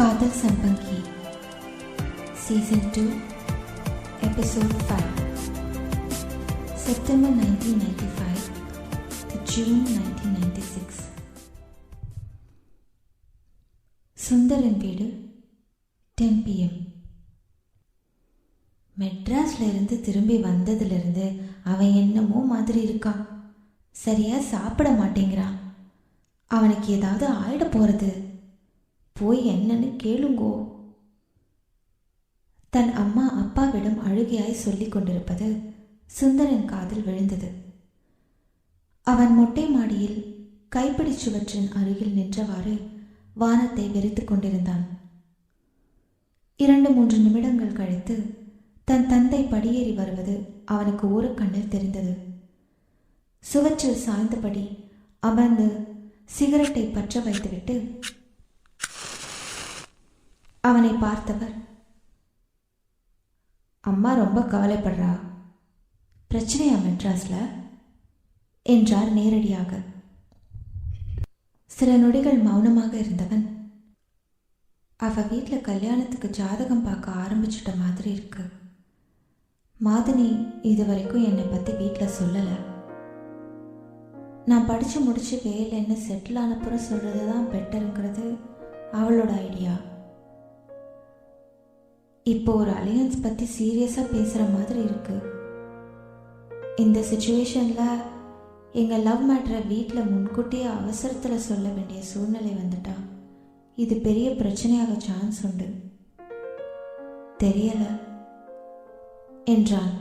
காதல் சம்பங்கி. Season two episode five September nineteen ninety five June nineteen ninety six Sundaran வீடு ten PM மெட்ராஸ்ல இருந்து திரும்பி வந்ததுலேருந்து அவன் என்னமோ மாதிரி இருக்கான். சரியா சாப்பிட மாட்டேங்கிறான். அவனுக்கு ஏதாவது ஆயிட போறது. போய் என்னன்னு கேளுங்கோ. தன் அம்மா அப்பாவிடம் அழுகையாய் சொல்லிக் கொண்டிருப்பது சுந்தரன் காதில் விழுந்தது. அவன் மொட்டை மாடியில் கைப்பிடி சுவற்றின் அருகில் நின்றவாறு வானத்தை வெறித்துக் கொண்டிருந்தான். இரண்டு மூன்று நிமிடங்கள் கழித்து தன் தந்தை படியேறி வருவது அவனுக்கு ஒரு கண்ணில் தெரிந்தது. சுவற்றில் சாய்ந்தபடி அமர்ந்து சிகரெட்டை பற்ற வைத்துவிட்டு அவனை பார்த்தவர். அம்மா ரொம்ப கவலைப்படுறா. பிரச்சனையா மெட்ராஸ்ல? என்றார் நேரடியாக. சில நொடிகள் மௌனமாக இருந்தவன். அவ வீட்டில் கல்யாணத்துக்கு ஜாதகம் பார்க்க ஆரம்பிச்சிட்ட மாதிரி இருக்கு. மாதினி இது வரைக்கும் என்னை பற்றி வீட்டில் சொல்லலை. நான் படித்து முடித்து வேலைன்னு செட்டில் ஆனப்புறம் சொல்கிறது தான் பெட்டருங்கிறது அவளோட ஐடியா இப்போ ஒரு அலையன்ஸ் பற்றி சீரியஸாக பேசுகிற மாதிரி இருக்கு. இந்த சுச்சுவேஷனில் எங்கள் லவ் மேட்ரை வீட்டில் முன்கூட்டியே அவசரத்தில் சொல்ல வேண்டிய சூழ்நிலை வந்துட்டா. இது பெரிய பிரச்சனையாக சான்ஸ் உண்டு. தெரியல. என்றான்.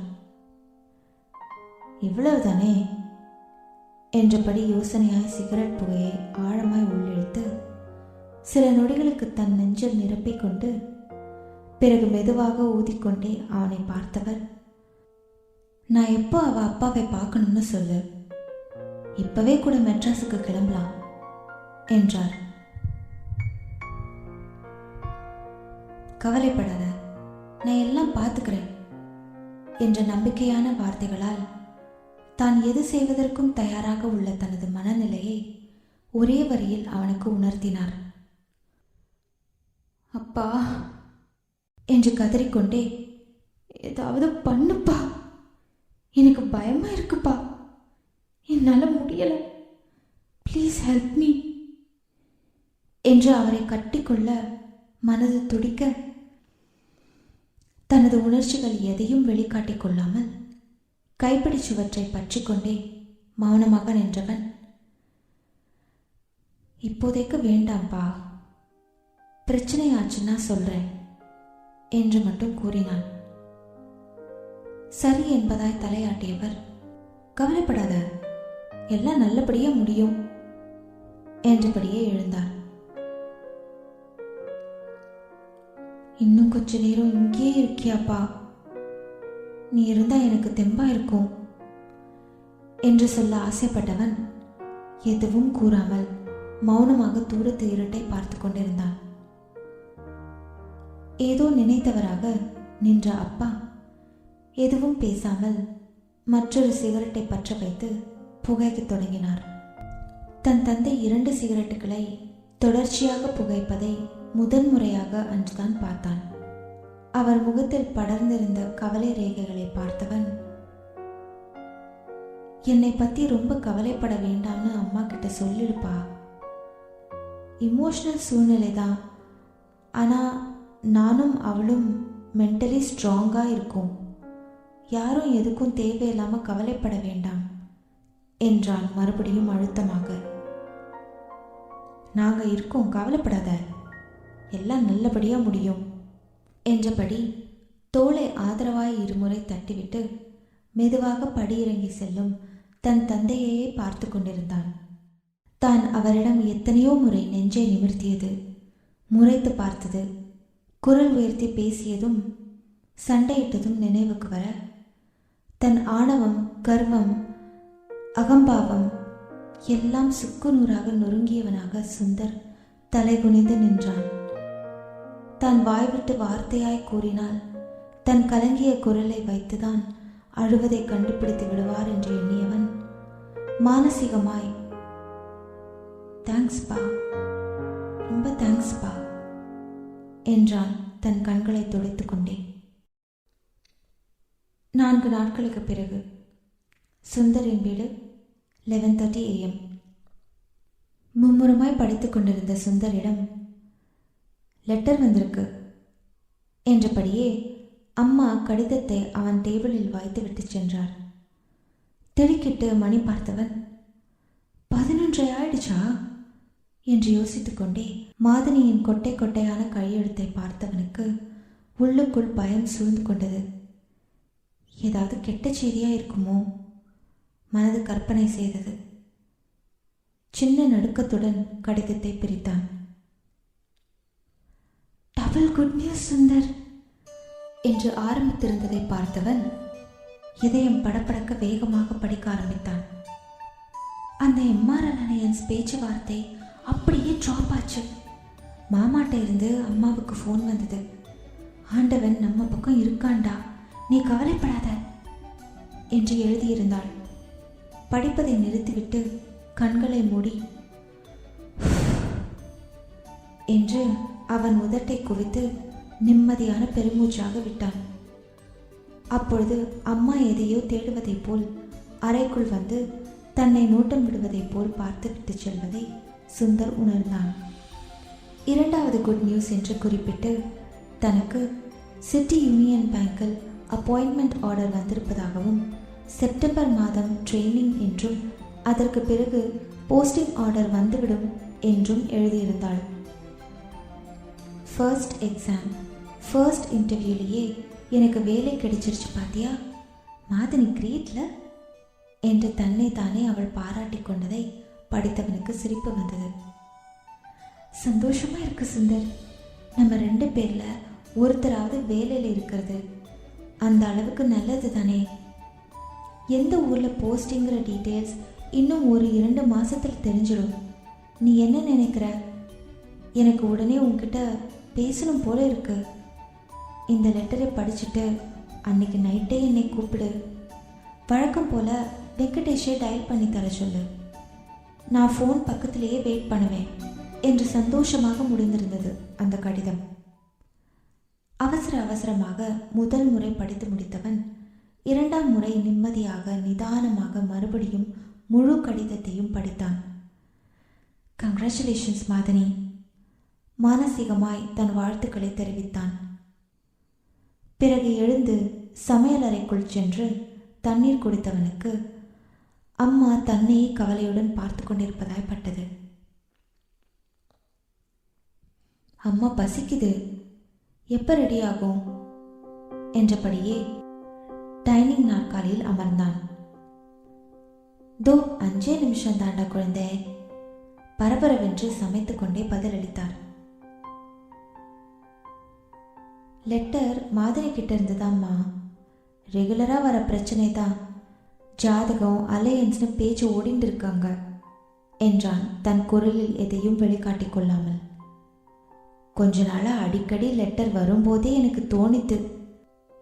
இவ்வளவுதானே? என்றபடி யோசனையாய் சிகரெட் புகையை ஆழமாய் உள்ளிழுத்து சில நொடிகளுக்கு தன் நெஞ்சில் நிரப்பிக்கொண்டு பிறகு மெதுவாக ஊதிக்கொண்டே அவனை பார்த்தவர் நான் எப்போ அவ அப்பாவை பார்க்கணும்னு சொல்லு. இப்பவே கூட மெட்ராஸுக்கு கிளம்பலாம் என்றார். கவலைப்படாத நான் எல்லாம் பார்த்துக்கிறேன் என்ற நம்பிக்கையான வார்த்தைகளால் தான் எது செய்வதற்கும் தயாராக உள்ள தனது மனநிலையை ஒரே வரியில் அவனுக்கு உணர்த்தினார். அப்பா என்று கதறிக்கொண்டே ஏதாவது பண்ணுப்பா. எனக்கு பயமா இருக்குப்பா. என்னால் முடியல. ப்ளீஸ் ஹெல்ப் மீ என்று அவரை கட்டிக்கொள்ள மனது துடிக்க தனது உணர்ச்சிகள் எதையும் வெளிக்காட்டிக் கொள்ளாமல் கைப்பிடி சுவற்றை பற்றி கொண்டே மௌனமாக நின்றவன் இப்போதைக்கு வேண்டாம்பா. பிரச்சனை ஆச்சுன்னா சொல்றேன். என்று மட்டும் கூறினான். சரி என்பதாய் தலையாட்டியவர் கவலைப்படாத எல்லாம் நல்லபடியா முடியும் என்றபடியே எழுந்தார் இன்னும் கொஞ்ச நேரம் இங்கேயே இருக்கியாப்பா? நீ இருந்தா எனக்கு தெம்பா இருக்கும் என்று சொல்ல ஆசைப்பட்டவன் எதுவும் கூறாமல் மௌனமாக தூரத்து இருட்டை பார்த்து கொண்டிருந்தான். ஏதோ நினைத்தவராக நின்ற அப்பா எதுவும் பேசாமல் மற்றொரு சிகரெட்டை பற்ற வைத்து புகைக்கத் தொடங்கினார். தன் தந்தை இரண்டு சிகரெட்டுகளை தொடர்ச்சியாக புகைப்பதை முதன்முறையாக அன்றுதான் பார்த்தான். அவர் முகத்தில் படர்ந்திருந்த கவலை ரேகைகளை பார்த்தவன் என்னை பத்தி ரொம்ப கவலைப்பட வேண்டாம்னு அம்மா கிட்ட சொல்லிடுப்பா. இமோஷனல் சூழ்நிலை தான் ஆனால் நானும் அவளும் மென்டலி ஸ்ட்ராங்காக இருக்கும். யாரும் எதுக்கும் தேவையில்லாமல் கவலைப்பட வேண்டாம் என்றான் மறுபடியும் அழுத்தமாக. நாங்கள் இருக்கோம் கவலைப்படாத. எல்லாம் நல்லபடியாக முடியும் என்றபடி தோளை ஆதரவாய் இருமுறை தட்டிவிட்டு மெதுவாக படியிறங்கி செல்லும் தன் தந்தையையே பார்த்து கொண்டிருந்தான். தான் அவரிடம் எத்தனையோ முறை நெஞ்சை நிமிர்த்தியது முறைத்து பார்த்தது. குரல் உயர்த்தி பேசியதும் சண்டையிட்டதும் நினைவுக்கு வர தன் ஆணவம் கர்வம் அகம்பாவம் எல்லாம் சுக்குநூறாக நொறுங்கியவனாக சுந்தர் தலை குனிந்து நின்றான். தான் வாய்விட்டு வார்த்தையாய் கூறினால் தன் கலங்கிய குரலை வைத்துதான் அழுவதை கண்டுபிடித்து விடுவார் என்று எண்ணியவன் மானசீகமாய் தேங்க்ஸ்பா ரொம்ப தேங்க்ஸ்பா என்றான் தன் கண்களை துடைத்து கொண்டே. நான்கு நாட்களுக்கு பிறகு சுந்தரின் வீடு லெவன் தேர்ட்டி ஏஎம் மும்முரமாய் படித்துக் கொண்டிருந்த சுந்தரிடம் லெட்டர் வந்திருக்கு என்றபடியே அம்மா கடிதத்தை அவன் டேபிளில் வாய்த்து விட்டு சென்றார் திடுக்கிட்டு மணி பார்த்தவன் பதினொன்றை ஆயிடுச்சா? என்று யோசித்துக்கொண்டே மாதினியின் கொட்டை கொட்டையான கையெழுத்தை பார்த்தவனுக்கு உள்ளுக்குள் பயம் சூழ்ந்து கொண்டது. ஏதாவது கெட்ட செய்தியா இருக்குமோ? மனது கற்பனை செய்தது. சின்ன நடுக்கத்துடன் கடிதத்தை பிரித்தான். டபுள் குட் நியூஸ் சுந்தர் என்று ஆரம்பித்திருந்ததை பார்த்தவன் இதயம் படப்படக்க வேகமாக படிக்க ஆரம்பித்தான். அந்த எம்ஆர் அலையன்ஸ் பேச்சுவார்த்தை அப்படியே ட்ராப் ஆச்சு. மாமாட்ட இருந்து அம்மாவுக்கு ஃபோன் வந்தது. ஆண்டவன் நம்ம பக்கம் இருக்காண்டா? நீ கவலைப்படாத என்று எழுதியிருந்தாள். படிப்பதை நிறுத்திவிட்டு கண்களை மூடி என்று அவன் உதட்டை குவித்து நிம்மதியான பெருமூச்சாக விட்டான். அப்பொழுது அம்மா எதையோ தேடுவதைப் போல் அறைக்குள் வந்து தன்னை நோட்டம் விடுவதைப் போல் பார்த்துவிட்டு செல்வதை சுந்தர் உணர்ந்தான். இரண்டாவது குட் நியூஸ் என்று குறிப்பிட்டு தனக்கு சிட்டி யூனியன் பேங்கில் அப்பாயின்மெண்ட் ஆர்டர் வந்திருப்பதாகவும் செப்டம்பர் மாதம் ட்ரெயினிங் என்றும் அதற்கு பிறகு போஸ்டிங் ஆர்டர் வந்துவிடும் என்றும் எழுதியிருந்தாள். ஃபர்ஸ்ட் எக்ஸாம் ஃபர்ஸ்ட் இன்டர்வியூலேயே எனக்கு வேலை கிடைச்சிருச்சு பாத்தியா? மாதினி கிரேட்ல? என்று தன்னை தானே அவள் பாராட்டி கொண்டதை படித்தவனுக்கு சிரிப்பு வந்தது. சந்தோஷமா இருக்கு சுந்தர். நம்ம ரெண்டு பேர்ல ஒருத்தராவது வேலையில் இருக்கிறது. அந்த அளவுக்கு நல்லது தானே எந்த ஊரில் போஸ்டிங்கிற டீட்டெயில்ஸ் இன்னும் ஒரு இரண்டு மாசத்துல தெரிஞ்சிடும். நீ என்ன நினைக்கிற? எனக்கு உடனே உன்கிட்ட பேசணும் போல இருக்கு. இந்த லெட்டரை படிச்சுட்டு அன்னைக்கு நைட்டே என்னை கூப்பிடு. வழக்கம் போல வெங்கடேஷை டயல் பண்ணி தர சொல்லு. நான் ஃபோன் பக்கத்திலேயே வெயிட் பண்ணுவேன் என்று சந்தோஷமாக முடிந்திருந்தது அந்த கடிதம். அவசர அவசரமாக முதல் முறை படித்து முடித்தவன் இரண்டாம் முறை நிம்மதியாக நிதானமாக மறுபடியும் முழு கடிதத்தையும் படித்தான். கங்க்ராச்சுலேஷன்ஸ் மாதனி மானசீகமாய் தன் வாழ்த்துக்களை தெரிவித்தான். பிறகு எழுந்து சமையலறைக்குள் சென்று தண்ணீர் குடித்தவனுக்கு அம்மா தன்னையே கவலையுடன் பார்த்து கொண்டிருப்பதாய் பட்டது அம்மா பசிக்குது. எப்போ ரெடி ஆகும்? என்றபடியே டைனிங் நாற்காலியில் அமர்ந்தான். தோ அஞ்சே நிமிஷம் தாண்டா குழந்தை. பரபரவென்று சமைத்து கொண்டே பதிலளித்தார். லெட்டர் மாதிரி கிட்ட இருந்ததாம்மா. ரெகுலராக வர பிரச்சனை தான் ஜாதகம் அலையன்ஸ்னு பேச்சு ஓடிண்டு இருக்காங்க என்றான் தன் குரலில் எதையும் வெளிக்காட்டி கொள்ளாமல். கொஞ்ச நாளாக அடிக்கடி லெட்டர் வரும்போதே எனக்கு தோணித்து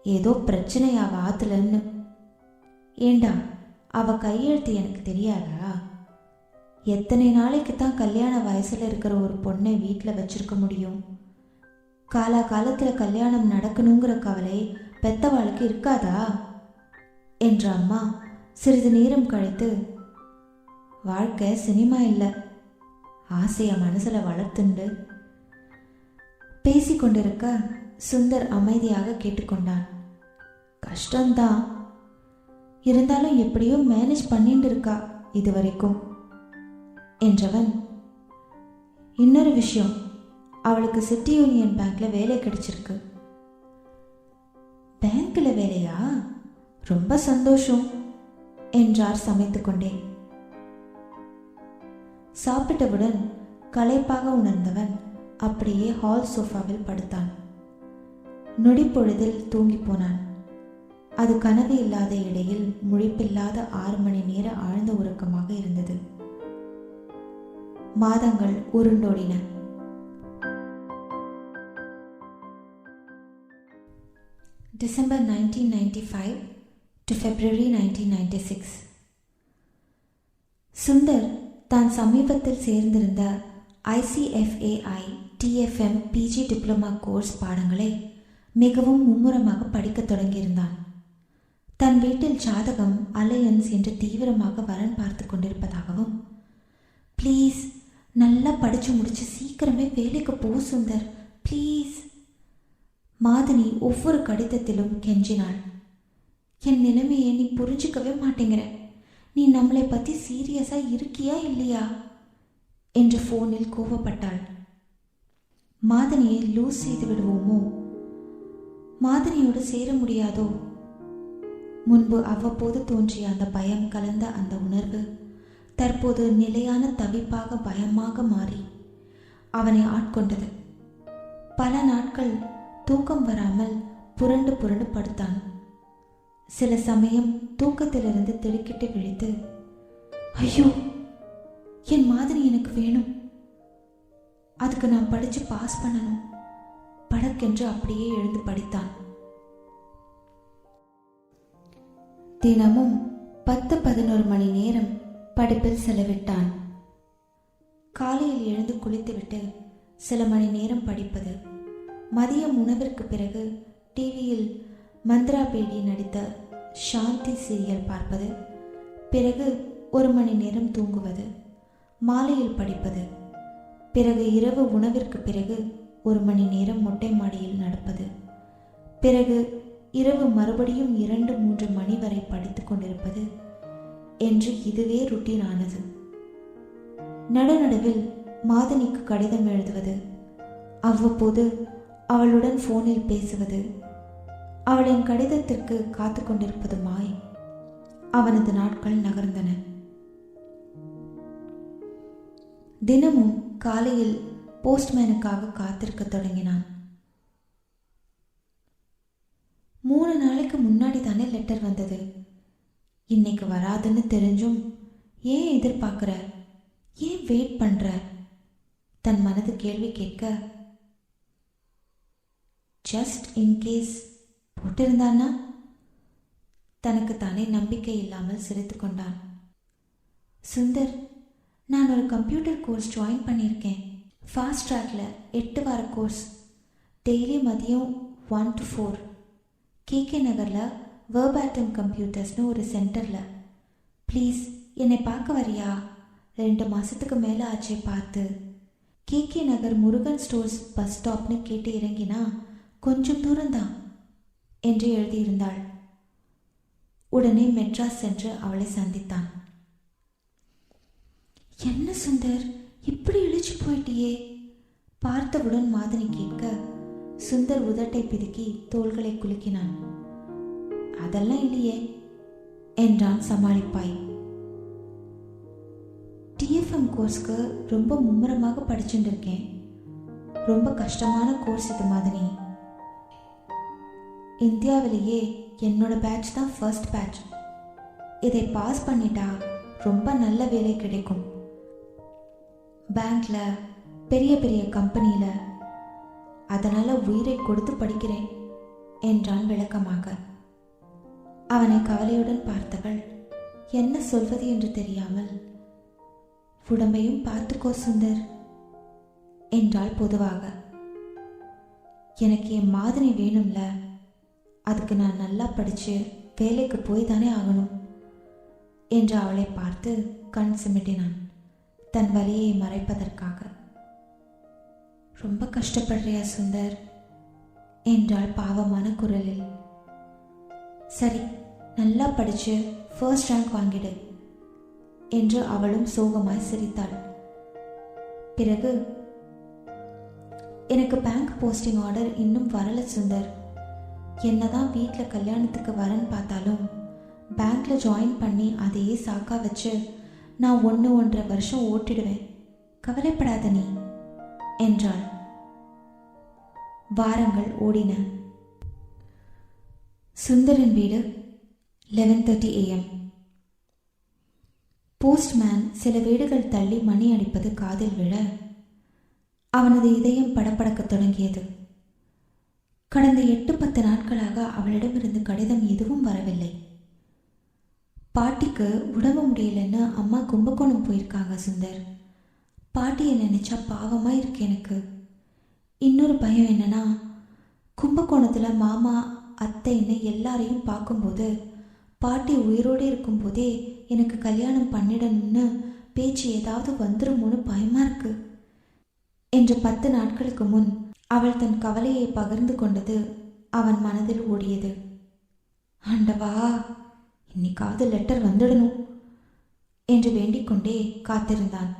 ஏதோ பிரச்சனை ஆத்துலன்னு. ஏண்டா அவ கையெழுத்து எனக்கு தெரியாதா? எத்தனை நாளைக்கு தான் கல்யாண வயசுல இருக்கிற ஒரு பொண்ணை வீட்டில் வச்சிருக்க முடியும்? காலா காலத்தில் கல்யாணம் நடக்கணுங்கிற கவலை பெத்தவாளுக்கு இருக்காதா? என்ற அம்மா சிறிது நேரம் கழித்து வாழ்க்கை சினிமா இல்லை. ஆசையை மனசில் வளர்த்துண்டு. பேசிக்கொண்டிருக்க சுந்தர் அமைதியாக கேட்டுக்கொண்டான் கஷ்டம்தான். இருந்தாலும் எப்படியோ மேனேஜ் பண்ணிட்டு இருக்கா இது வரைக்கும் என்றவன். இன்னொரு விஷயம். அவளுக்கு சிட்டி யூனியன் பேங்க்ல வேலை கிடைச்சிருக்கு. பேங்க்ல வேலையா? ரொம்ப சந்தோஷம். என்றார் சமைத்து கொண்டே சாப்பிட்டவுடன் களைப்பாக உணர்ந்தவன் அப்படியே ஹால் சோஃபாவில் படுத்தான். நொடிப்பொழுதில் தூங்கி போனான். அது கனவு இல்லாத இடையில் முழிப்பில்லாத ஆறு மணி நேர ஆழ்ந்த உறக்கமாக இருந்தது. மாதங்கள் உருண்டோடின. December nineteen ninety five to February nineteen ninety six Sundar தான் சமீபத்தில் சேர்ந்திருந்த ICFAI DFM PG diploma course பாடங்களை மிகவும் மும்முரமாக படிக்கத் தொடங்கியிருந்தான். தன் வீட்டில் ஜாதகம் அலையன்ஸ் என்று தீவிரமாக வரன் பார்த்து கொண்டிருப்பதாகவும் ப்ளீஸ் நல்லா படித்து முடிச்சு சீக்கிரமே வேலைக்கு போ சுந்தர். ப்ளீஸ் மாதினி ஒவ்வொரு கடிதத்திலும் கெஞ்சினாள். என் நிலைமையை நீ புரிஞ்சுக்கவே மாட்டேங்கிற. நீ நம்மளை பற்றி சீரியஸாக இருக்கியா இல்லையா? என்று ஃபோனில் கோவப்பட்டாள். மாதனியை லூஸ் செய்து விடுவோமோ? மாதனியோடு சேர முடியாதோ? முன்பு அவ்வப்போது தோன்றிய அந்த பயம் கலந்த அந்த உணர்வு தற்போது நிலையான தவிப்பாக பயமாக மாறி அவனை ஆட்கொண்டது. பல நாட்கள் தூக்கம் வராமல் புரண்டு புரண்டு படுத்தான். சில சமயம் தூக்கத்திலிருந்து திடுக்கிட்டு விழித்து ஐயோ என் மாதிரி எனக்கு வேணும். அதுக்கு நான் படிச்சு பாஸ் பண்ணணும். படக்கென்று அப்படியே எழுந்து படித்தான். தினமும் பத்து பதினோரு மணி நேரம் படிப்பில் செலவிட்டான். காலையில் எழுந்து குளித்துவிட்டு சில மணி நேரம் படிப்பது மதியம் உணவிற்கு பிறகு டிவியில் மந்த்ரா பேடி நடித்த சாந்தி சீரியல் பார்ப்பது பிறகு ஒரு மணி நேரம் தூங்குவது மாலையில் படிப்பது பிறகு இரவு உணவிற்கு பிறகு ஒரு மணி நேரம் மொட்டை மாடியில் நடப்பது பிறகு இரவு மறுபடியும் இரண்டு மூன்று மணி வரை படித்துக் கொண்டிருப்பது என்று இதுவே ருட்டீன் ஆனது. நடுநடுவில் மாதனிக்கு கடிதம் எழுதுவது அவ்வப்போது அவளுடன் ஃபோனில் பேசுவது அவளின் கடிதத்திற்கு காத்து கொண்டிருப்பதுமாய் அவனது நாட்கள் நகர்ந்தன. தினமும் காலையில் போஸ்ட்மேனுக்காக காத்திருக்க தொடங்கினான். மூணு நாளைக்கு முன்னாடி தானே லெட்டர் வந்தது. இன்னைக்கு வராதுன்னு தெரிஞ்சும் ஏன் எதிர்பார்க்குற? ஏன் வெயிட் பண்ற? தன் மனது கேள்வி கேட்க ஜஸ்ட் இன்கேஸ் போட்டிருந்தானா தனக்கு தானே நம்பிக்கை இல்லாமல் சிரித்து கொண்டான். சுந்தர் நான் ஒரு கம்ப்யூட்டர் கோர்ஸ் ஜாயின் பண்ணியிருக்கேன். ஃபாஸ்ட் ட்ராக்ல எட்டு வார கோர்ஸ் டெய்லி மதியம் ஒன் டு ஃபோர் கேகே நகரில் வேர்பேட்டம் கம்ப்யூட்டர்ஸ்னு ஒரு சென்டரில் ப்ளீஸ் என்னை பார்க்க வரியா? ரெண்டு மாதத்துக்கு மேலே ஆச்சே பார்த்து. KK Nagar Murugan stores bus ஸ்டாப்னு கேட்டு இறங்கினா கொஞ்சம் தூரம்தான். என்று எழுதியிருந்தாள். உடனே மெட்ராஸ் சென்று அவளை சந்தித்தான். என்ன சுந்தர் இப்படி இழிச்சு போயிட்டியே? பார்த்தவுடன் மாதனி கேட்க சுந்தர் உதட்டை பிதுக்கி தோள்களை குலுக்கினான். அதெல்லாம் இல்லையே என்றான் சமாளிப்பாய். டிஎஃப்எம் கோர்ஸ்க்கு ரொம்ப மும்முரமாக படிச்சுட்டு இருக்கேன். ரொம்ப கஷ்டமான கோர்ஸ் இது மாதிரி இந்தியாவிலேயே என்னோட பேட்ச் தான் ஃபர்ஸ்ட் பேட்ச் இதை பாஸ் பண்ணிட்டா ரொம்ப நல்ல வேலை கிடைக்கும். பேங்க்ல பெரிய பெரிய கம்பெனியில அதனால உயிரை கொடுத்து படிக்கிறேன் என்றான் விளக்கமாக. அவனை கவலையுடன் பார்த்தவள் என்ன சொல்வது என்று தெரியாமல் உடம்பையும் பார்த்துக்கோ சுந்தர் என்றாள் பொதுவாக. எனக்கு என் மாதிரி வேணும்ல அதுக்கு நான் நல்லா படித்து வேலைக்கு போய் தானே ஆகணும் என்று அவளை பார்த்து கண் சிமிட்டினான். தன் வலியை மறைப்பதற்காக. ரொம்ப கஷ்டப்படுறியா சுந்தர்? என்றாள் பாவமான குரலில். சரி நல்லா படிச்சு ஃபர்ஸ்ட் ரேங்க் வாங்கிடு என்று அவளும் சோகமாய் சிரித்தாள். பிறகு எனக்கு பேங்க் போஸ்டிங் ஆர்டர் இன்னும் வரல சுந்தர். என்னதான் வீட்டில் கல்யாணத்துக்கு வரேன்னு பார்த்தாலும் பேங்க்ல ஜாயின் பண்ணி அதையே சாக்கா வச்சு நான் ஒன்று ஒன்றரை வருஷம் ஓட்டிடுவேன். கவலைப்படாத நீ என்றாள். வாரங்கள் ஓடின. சுந்தரின் வீடு லெவன் தேர்ட்டி ஏஎம் போஸ்ட்மேன் சில வீடுகள் தள்ளி மணி அடிப்பது காதில் விழ அவனது இதயம் படபடக்கத் தொடங்கியது. கடந்த எட்டு பத்து நாட்களாக அவளிடமிருந்து கடிதம் எதுவும் வரவில்லை. பாட்டிக்கு உடம்பு முடியலன்னு அம்மா கும்பகோணம் போயிருக்காங்க சுந்தர். பாட்டியை நினைச்சா பாவமா இருக்கு எனக்கு. இன்னொரு பயம் என்னன்னா கும்பகோணத்தில் மாமா அத்தைன்னு எல்லாரையும் பார்க்கும்போது பாட்டி உயிரோடு இருக்கும்போதே எனக்கு கல்யாணம் பண்ணிடணும்னு பேச்சு ஏதாவது வந்துருமோன்னு பயமா இருக்கு. என்று பத்து நாட்களுக்கு முன் அவள் தன் கவலையை பகிர்ந்து கொண்டது அவன் மனதில் ஓடியது. ஆண்டவா இன்னைக்காவது லெட்டர் வந்துடணும் என்று வேண்டிக்கொண்டே காத்திருந்தான்.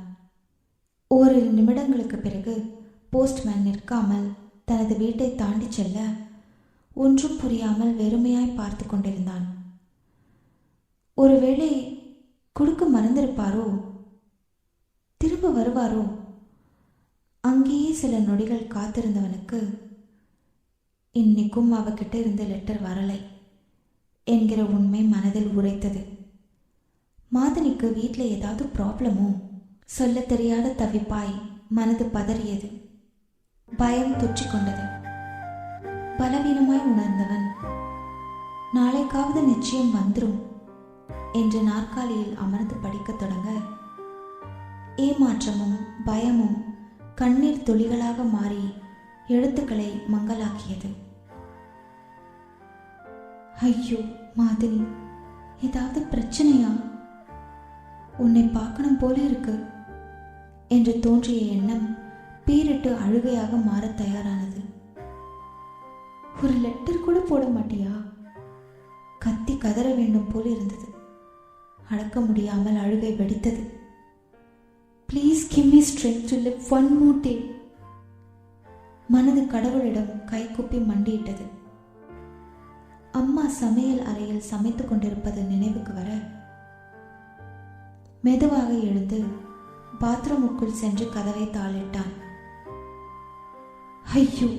ஓரிரு நிமிடங்களுக்கு பிறகு போஸ்ட்மேன் நிற்காமல் தனது வீட்டை தாண்டி செல்ல ஒன்றும் புரியாமல் வெறுமையாய் பார்த்து கொண்டிருந்தான். ஒருவேளை கொடுக்க மறந்திருப்பாரோ? திரும்ப வருவாரோ? அங்கேயே சில நொடிகள் காத்திருந்தவனுக்கு இன்னைக்கும் அவகிட்ட இருந்து லெட்டர் வரலை என்கிற உண்மை மனதில் உரைத்தது. மாதனிக்கு வீட்டில் ஏதாவது ப்ராப்ளமோ சொல்ல தெரியாத தவிப்பாய் மனது பதறியது. பயம் தொற்றி கொண்டது. பலவீனமாய் உணர்ந்தவன் நாளைக்காவது நிச்சயம் வந்துடும் என்று நாற்காலியில் அமர்ந்து படிக்கத் தொடங்க ஏமாற்றமும் பயமும் கண்ணீர் துளிகளாக மாறி எழுத்துக்களை மங்கலாக்கியது ஐயோ மாதினி ஏதாவது பிரச்சனையா? உன்னை பார்க்கணும் போல இருக்கு என்று தோன்றிய எண்ணம் பீரிட்டு அழுகையாக மாறத் தயாரானது. ஒரு லெட்டர் கூட போட மாட்டியா? கத்தி கதற வேண்டும் போல இருந்தது. அடக்க முடியாமல் அழுகை வெடித்தது. Please give me strength to live one more day மனது கடவுளிடம் கைகூப்பி மண்டியிட்டது. அம்மா சமையல் அறையில் சமைத்துக் கொண்டிருப்பது நினைவுக்கு வர மெதுவாக எழுந்து பாத்ரூமுக்குள் சென்று கதவை தாளிட்டான். ஐயோ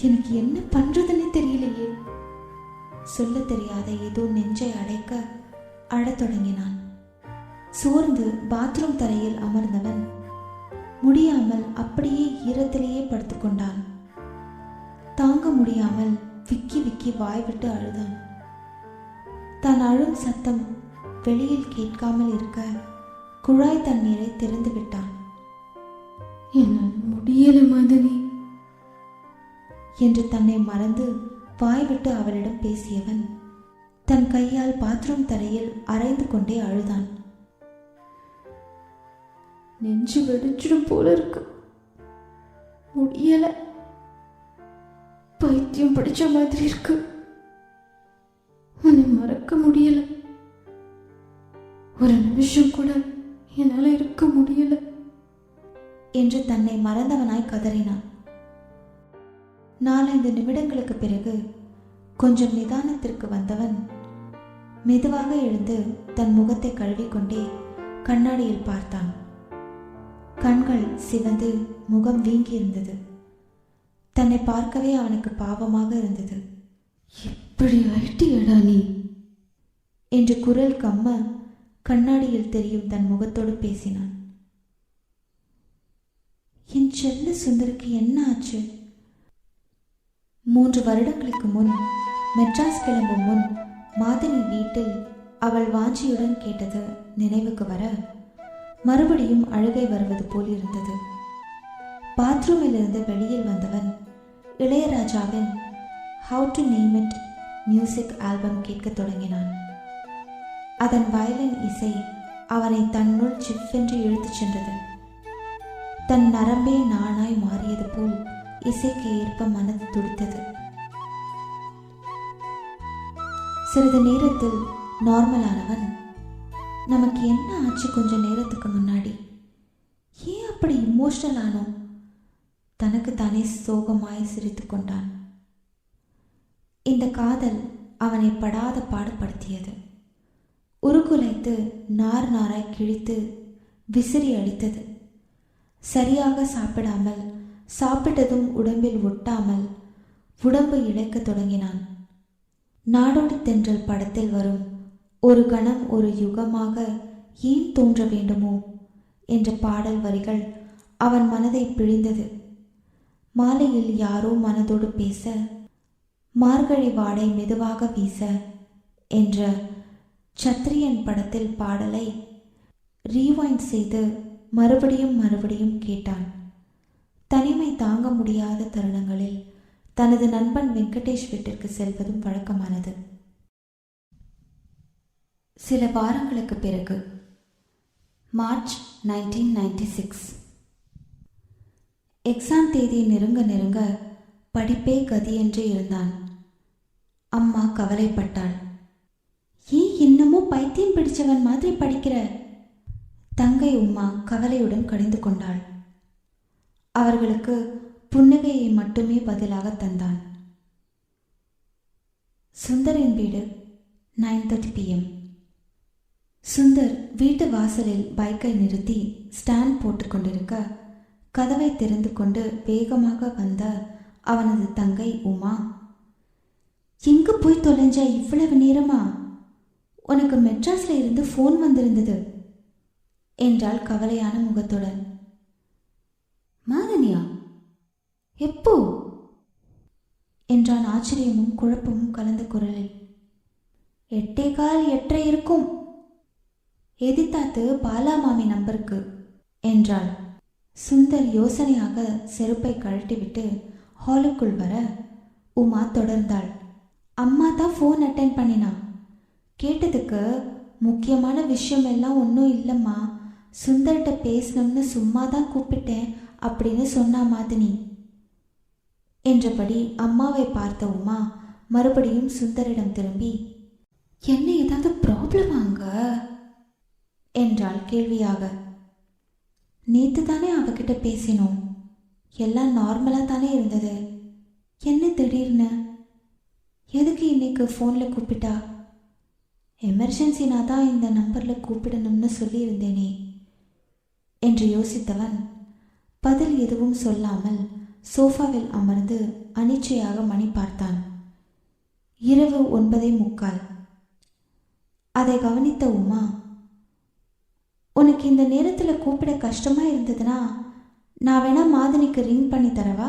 எனக்கு என்ன பண்றதுன்னு தெரியலையே. சொல்ல தெரியாத ஏதோ நெஞ்சை அடைக்க அழத் தொடங்கினான். சோர்ந்து பாத்ரூம் தரையில் அமர்ந்தவன். முடியாமல் அப்படியே ஈரத்திலேயே படுத்துக்கொண்டான் தாங்க முடியாமல் விக்கி விக்கி வாய் விட்டு அழுதான். தான் அழும் சத்தம் வெளியில் கேட்காமல் இருக்க குழாய் தண்ணீரை திறந்து விட்டான். என்னால் முடியல மதனி என்று தன்னை மறந்து வாய் விட்டு அவளிடம் பேசியவன் தன் கையால் பாத்ரூம் தரையில் அரைந்து கொண்டே அழுதான். நெஞ்சு வெடிச்சிடும் போல இருக்கு. முடியல. பைத்தியம் பிடிச்ச மாதிரி இருக்கு. உன்னை மறக்க முடியல. ஒரு நிமிஷம் கூட என்னால இருக்க முடியல. என்று தன்னை மறந்தவனாய் கதறினான். நாலந்து நிமிடங்களுக்கு பிறகு கொஞ்சம் நிதானத்திற்கு வந்தவன் மெதுவாக எழுந்து தன் முகத்தை கழுவிக்கொண்டே கண்ணாடியில் பார்த்தான். கண்கள் சிவந்து முகம் வீங்கியிருந்தது. தன்னை பார்க்கவே அவனுக்கு பாவமாக இருந்தது. இப்படி ஆயிட்டியடா நீ. என்று குரல் கம்ம கண்ணாடியில் தெரியும் தன் முகத்தோடு பேசினான். என் செல்ல சுந்தருக்கு என்ன ஆச்சு? மூன்று வருடங்களுக்கு முன் மெட்ராஸ் கிளம்பும் முன் மாதனி வீட்டில் அவள் வாஞ்சியுடன் கேட்டது நினைவுக்கு வர மறுபடியும் அழுகை வருவது போல் இருந்தது. பாத்ரூமிலிருந்து வெளியில் வந்தவன் இளையராஜாவின் how to name it music album கேட்கத் தொடங்கினான். அதன் வயலின் இசை அவனை தன்னுள் சிவ்வென்று இழுத்துச் சென்றது. தன் நரம்பே நானாய் மாறியது போல் இசைக்கு ஏற்ப மனது துடித்தது. சிறிது நேரத்தில் நார்மலானவன் நமக்கு என்ன ஆச்சு கொஞ்ச நேரத்துக்கு முன்னாடி? ஏன் அப்படி இமோஷனல் ஆனோம் தனக்கு தானே சோகமாய் சிரித்து கொண்டான். இந்த காதல் அவனை படாத பாடுபடுத்தியது. உருக்குலைத்து நார் நாராய் கிழித்து விசிறி அடித்தது. சரியாக சாப்பிடாமல் சாப்பிட்டதும் உடம்பில் ஒட்டாமல் உடம்பு இழைக்கத் தொடங்கினான். நாடோடி தென்றல் படத்தில் வரும் ஒரு கணம் ஒரு யுகமாக ஏன் தோன்ற வேண்டுமோ? என்ற பாடல் வரிகள் அவன் மனதை பிழிந்தது. மாலையில் யாரோ மனதோடு பேச மார்கழி வாடை மெதுவாக வீச என்ற சத்ரியன் படத்தில் பாடலை ரீவைண்ட் செய்து மறுபடியும் மறுபடியும் கேட்டான். தனிமை தாங்க முடியாத தருணங்களில் தனது நண்பன் வெங்கடேஷ் வீட்டிற்கு செல்வதும் வழக்கமானது. சில வாரங்களுக்கு பிறகு. March nineteen ninety six. Exam தேதி நெருங்க நெருங்க படிப்பே கதியென்று இருந்தான் அம்மா கவலைப்பட்டாள். ஏன் இன்னமும் பைத்தியம் பிடிச்சவன் மாதிரி படிக்கிற? தங்கை உமா கவலையுடன் கடிந்து கொண்டாள். அவர்களுக்கு புன்னகையை மட்டுமே பதிலாக தந்தான். சுந்தரின் வீடு நைன் தேர்ட்டி பிஎம் சுந்தர் வீட்டு வாசலில் பைக்கை நிறுத்தி ஸ்டாண்ட் போட்டுக்கொண்டிருக்க கதவை திறந்து கொண்டு வேகமாக வந்த அவனது தங்கை உமா. எங்க போய் தொலைஞ்ச இவ்வளவு நேரமா? உனக்கு மெட்ராஸ்ல இருந்து ஃபோன் வந்திருந்தது என்றாள் கவலையான முகத்துடன். மாதனியா எப்போ? என்றான் ஆச்சரியமும் குழப்பமும் கலந்த குரலில். எட்டே கால் எட்டரை இருக்கும். எதிர்த்தாத்து பாலா மாமி நம்பருக்கு என்றாள். சுந்தர் யோசனையாக செருப்பை கழட்டிவிட்டு ஹாலுக்குள் வர உமா தொடர்ந்தாள். அம்மா தான் ஃபோன் அட்டன் பண்ணினா. கேட்டதுக்கு முக்கியமான விஷயம் எல்லாம் ஒன்றும் இல்லைம்மா. சுந்தர்கிட்ட பேசணும்னு சும்மா தான் கூப்பிட்டேன் அப்படின்னு சொன்னா மாதினி. என்றபடி அம்மாவை பார்த்த உமா மறுபடியும் சுந்தரிடம் திரும்பி என்ன ஏதாவது ப்ராப்ளம் அங்கே? என்றாள் கேள்வியாக. நேத்து தானே அவகிட்ட பேசினோம். எல்லாம் நார்மலாக தானே இருந்தது. என்ன திடீர்னு? எதுக்கு இன்னைக்கு ஃபோனில் கூப்பிட்டா? எமர்ஜென்சினா தான் இந்த நம்பரில் கூப்பிடணும்னு சொல்லியிருந்தேனே. என்று யோசித்தவன் பதில் எதுவும் சொல்லாமல் சோஃபாவில் அமர்ந்து அனிச்சையாக மணி பார்த்தான். இரவு ஒன்பதே முக்கால். அதை கவனித்த உமா உனக்கு இந்த நேரத்தில் கூப்பிட கஷ்டமாக இருந்ததுன்னா நான் வேணா மாதினிக்கு ரிங் பண்ணி தரவா?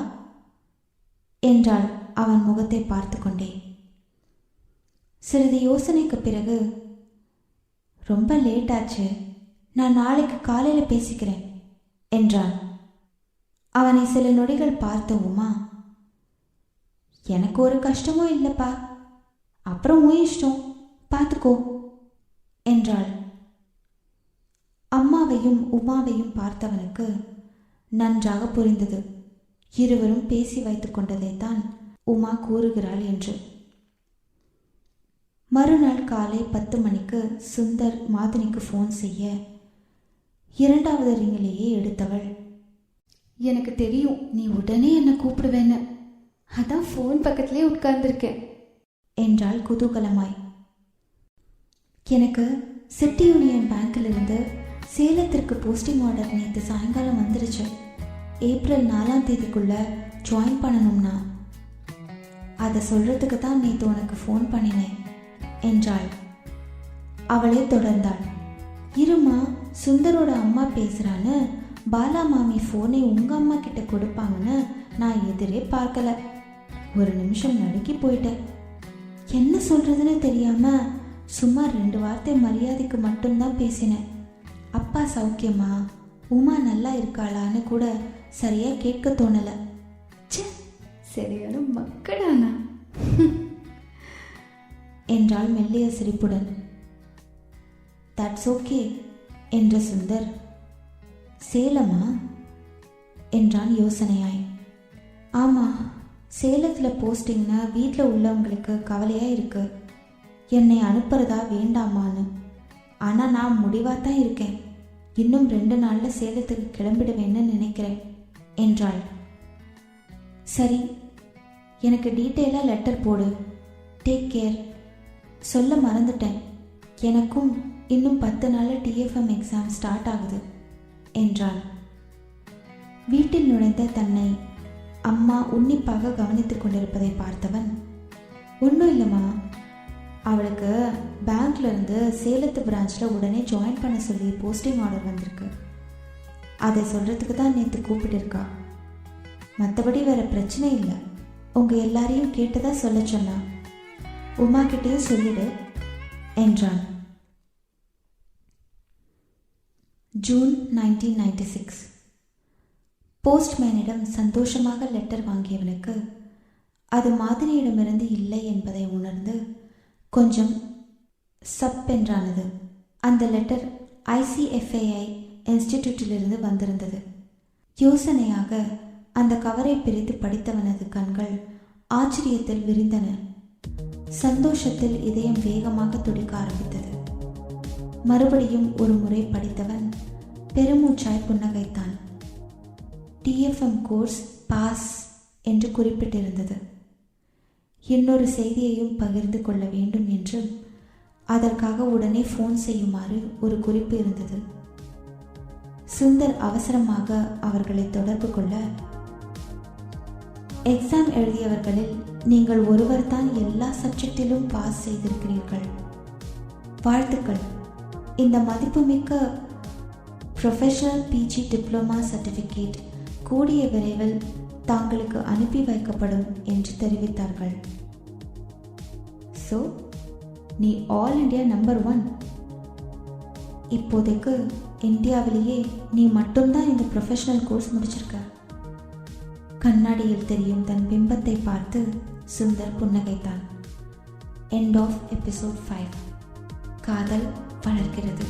என்றாள் அவன் முகத்தை பார்த்து கொண்டே சிறிது யோசனைக்கு பிறகு ரொம்ப லேட் ஆச்சு. நான் நாளைக்கு காலையில் பேசிக்கிறேன் என்றான். அவனை சில நொடிகள் பார்த்த உமா எனக்கு ஒரு கஷ்டமும் இல்லைப்பா. அப்புறம் உன் இஷ்டம். பார்த்துக்கோ என்றாள். அம்மாவையும் உமாவையும் பார்த்தவனுக்கு நன்றாக புரிந்தது. இருவரும் பேசி வைத்துக் கொண்டதைத்தான் உமா கூறுகிறாள் என்று. மறுநாள் காலை பத்து மணிக்கு சுந்தர் மாதினிக்கு ஃபோன் செய்ய இரண்டாவது ரிங்கிலேயே எடுத்தவள். எனக்கு தெரியும் நீ உடனே என்னை கூப்பிடுவேன்னு. அதான் ஃபோன் பக்கத்திலே உட்கார்ந்துருக்கேன் என்றாள் குதூகலமாய். எனக்கு சிட்டி யூனியன் பேங்க்கிலிருந்து சேலத்திற்கு போஸ்டிங் ஆர்டர் நேற்று சாயங்காலம் வந்துருச்சு. ஏப்ரல் நாலாம் தேதிக்குள்ள ஜாயின் பண்ணணும்னா. அதை சொல்றதுக்கு தான் நேற்று உனக்கு ஃபோன் பண்ணினேன் என்றாள். அவளே தொடர்ந்தாள். இருமா சுந்தரோட அம்மா பேசுறான்னு பாலா மாமி ஃபோனை உங்க அம்மா கிட்ட கொடுப்பாங்கன்னு நான் எதிரே பார்க்கல. ஒரு நிமிஷம் நடுக்கி போயிட்டேன். என்ன சொல்றதுன்னு தெரியாம சும்மா ரெண்டு வார்த்தை மரியாதைக்கு மட்டும்தான் பேசினேன். அப்பா சௌக்கியமா? உமா நல்லா இருக்காளான்னு கூட சரியா கேட்க தோணலை. ச்சே சரியான மக்களானா? என்றாள் மெல்லிய சிரிப்புடன். தட்ஸ் ஓகே என்ற சுந்தர். சேலமா? என்றான் யோசனையாய். ஆமா சேலத்தில் போஸ்டிங்னா வீட்டில் உள்ளவங்களுக்கு கவலையாக இருக்கு. என்னை அனுப்புறதா வேண்டாமான்னு. ஆனால் நான் முடிவாக தான் இருக்கேன். இன்னும் ரெண்டு நாளில் சேலத்துக்கு கிளம்பிடுவேன்னு நினைக்கிறேன் என்றாள். சரி எனக்கு டீட்டெயிலாக லெட்டர் போடு. Take care. சொல்ல மறந்துட்டேன். எனக்கும் இன்னும் பத்து நாளில் டிஎஃப்எம் எக்ஸாம் ஸ்டார்ட் ஆகுது என்றாள். வீட்டில் நுழைந்த தன்னை அம்மா உன்னிப்பாக கவனித்துக் கொண்டிருப்பதை பார்த்தவன் ஒன்றும் இல்லைம்மா அவளுக்கு பேங்க்லேருந்து சேலத்து பிரான்ச்சில் உடனே ஜாயின் பண்ண சொல்லி போஸ்டிங் ஆர்டர் வந்திருக்கு. அதை சொல்கிறதுக்கு தான் நேற்று கூப்பிட்டுருக்கா. மற்றபடி வேற பிரச்சனை இல்லை. உங்கள் எல்லாரையும் கேட்டதா சொல்ல சொன்னா. உமா கிட்டேயும் சொல்லிடு என்றான். ஜூன் நைன்டீன் நைன்டி சிக்ஸ் போஸ்ட்மேனிடம் சந்தோஷமாக லெட்டர் வாங்கியவனுக்கு அது மாதிரியிடமிருந்து இல்லை என்பதை உணர்ந்து கொஞ்சம் சப்பென்றானது அந்த லெட்டர் ஐசிஎஃப்ஏஐ இன்ஸ்டிடியூட்டிலிருந்து வந்திருந்தது. யோசனையாக அந்த கவரை பிரித்து படித்தவனது கண்கள் ஆச்சரியத்தில் விரிந்தன. சந்தோஷத்தில் இதயம் வேகமாக துடிக்க ஆரம்பித்தது. மறுபடியும் ஒரு முறை படித்தவன் பெருமூச்சாய் புன்னகைத்தான். டிஎஃப்எம் கோர்ஸ் பாஸ் என்று குறிப்பிட்டிருந்தது. இன்னொரு செய்தியையும் பகிர்ந்து கொள்ள வேண்டும் என்றும் அதற்காக உடனே ஃபோன் செய்யுமாறு ஒரு குறிப்பு இருந்தது. சுந்தர் அவசரமாக அவர்களை தொடர்பு கொள்ள எக்ஸாம் எழுதியவர்களில் நீங்கள் ஒருவர் தான் எல்லா சப்ஜெக்டிலும் பாஸ் செய்திருக்கிறீர்கள். வாழ்த்துக்கள். இந்த மதிப்புமிக்க ப்ரொஃபஷனல் பிஜி டிப்ளமா சர்டிஃபிகேட் கூடிய விரைவில் தாங்களுக்கு அனுப்பி வைக்கப்படும் என்று தெரிவித்தார்கள். ஸோ நீ ஆல் இண்டியா நம்பர் ஒன் இப்போதைக்கு இந்தியாவிலேயே நீ மட்டும்தான் இந்த ப்ரொஃபஷனல் கோர்ஸ் முடிச்சிருக்க. கண்ணாடியில் தெரியும் தன் பிம்பத்தை பார்த்து சுந்தர் புன்னகைத்தான். எண்ட் ஆஃப் எபிசோட் ஃபைவ் காதல் வளர்க்கிறது